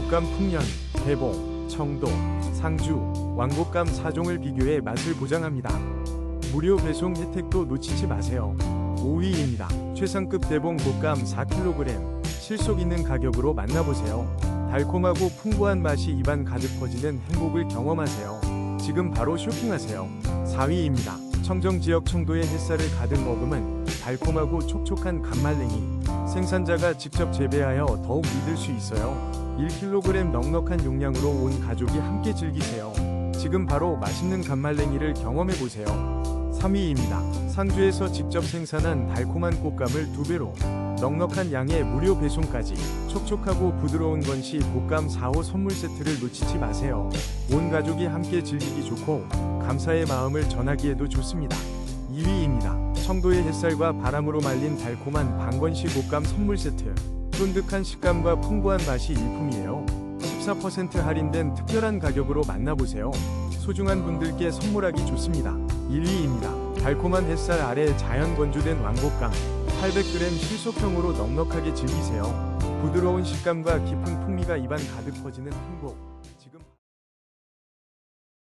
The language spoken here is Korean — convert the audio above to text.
곶감 풍년, 대봉, 청도, 상주, 왕곶감 4종을 비교해 맛을 보장합니다. 무료 배송 혜택도 놓치지 마세요. 5위입니다. 최상급 대봉 곶감 4kg 실속 있는 가격으로 만나보세요. 달콤하고 풍부한 맛이 입안 가득 퍼지는 행복을 경험하세요. 지금 바로 쇼핑하세요. 4위입니다. 청정 지역 청도의 햇살을 가득 머금은 달콤하고 촉촉한 감말랭이. 생산자가 직접 재배하여 더욱 믿을 수 있어요. 1kg 넉넉한 용량으로 온 가족이 함께 즐기세요. 지금 바로 맛있는 감말랭이를 경험해 보세요. 3위입니다. 상주에서 직접 생산한 달콤한 곶감을 두 배로 넉넉한 양의 무료 배송까지 촉촉하고 부드러운 건시 곶감 4호 선물 세트를 놓치지 마세요. 온 가족이 함께 즐기기 좋고 감사의 마음을 전하기에도 좋습니다. 2위입니다. 청도의 햇살과 바람으로 말린 달콤한 방건시 곶감 선물 세트. 쫀득한 식감과 풍부한 맛이 일품이에요. 14% 할인된 특별한 가격으로 만나보세요. 소중한 분들께 선물하기 좋습니다. 1위입니다. 달콤한 햇살 아래 자연 건조된 왕곶감 800g 실속형으로 넉넉하게 즐기세요. 부드러운 식감과 깊은 풍미가 입안 가득 퍼지는 행복.